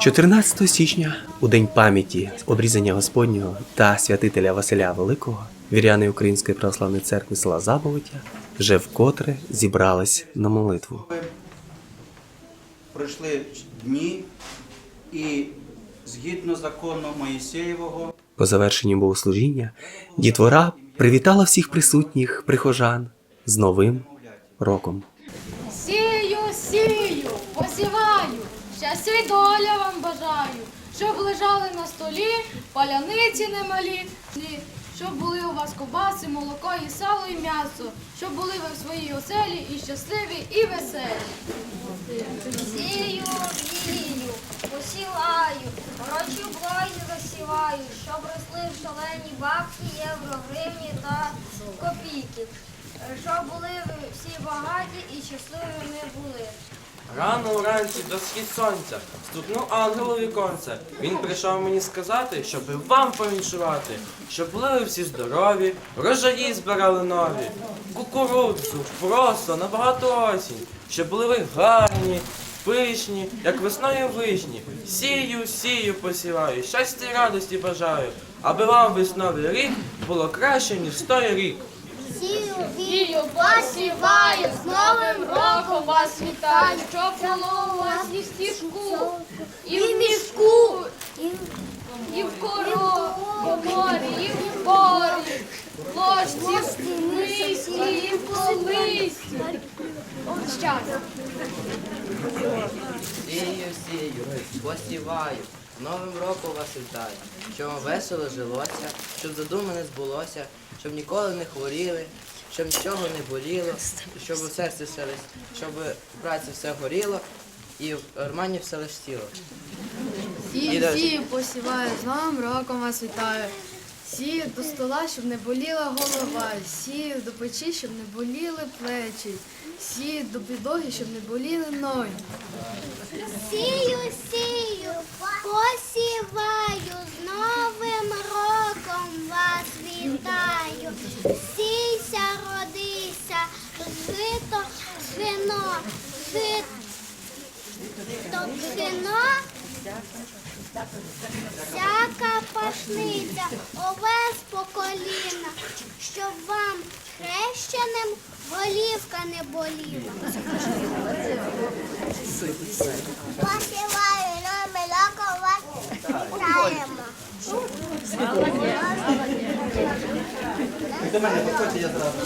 «14 січня, у день пам'яті обрізання Господнього та святителя Василя Великого, віряни Української православної церкви села Заболоття вже вкотре зібрались на молитву. Пройшли дні і згідно закону Моїсеєвого По завершенні богослужіння дітвора привітала всіх присутніх прихожан з Новим роком. Сію, сію, посіваю, щастя й доля вам бажаю, щоб лежали на столі паляниці немалі, щоб були у вас ковбаси, молоко і сало, і м'ясо, щоб були ви в своїй оселі і щасливі, і веселі. Сію, вію, посіваю, гроші в блозі засіваю, щоб росли в шалені бабки, євро, гривні та копійки. Щоб були всі багаті і щасливі ми були. Рано уранці до схід сонця стукнув ангел у віконце. Він прийшов мені сказати, щоб вам поміншувати, щоб були ви всі здорові, врожаї збирали нові, кукурудзу, просто на багату осінь, щоб були ви гарні, пишні, як весною вишні. Сію, сію посіваю, щастя і радості бажаю, аби вам весь новий рік було краще, ніж той рік. Сію, посіваю, з Новим роком вас вітаю, щоб було у вас і в стіжку, і в мішку, і в короморі, і в полі, в ложці, в мисці, і в колисці. Щастя. Сію, сію, посіваю, Новим роком вас вітаю, щоб вам весело жилося, щоб задуми не збулося, щоб ніколи не хворіли, щоб нічого не боліло, щоб у серці все лиш- щоб в праці все горіло і в кармані все листіло. Сію, далі. сію, посіваю, з Новим роком вас вітаю. Сію до стола, щоб не боліла голова. Сію до печі, щоб не боліли плечі. Сію до підлоги, щоб не боліли ноги. Сію, сію, посіваю, з Новим роком вас вітаю. Сійся, родися, жито, пшено, жито, пшено, всяка пашниця, овес по коліна, щоб вам хрещеним голівка не боліла. Посіваю, новий роком вас вітаємо. до мене я зразу.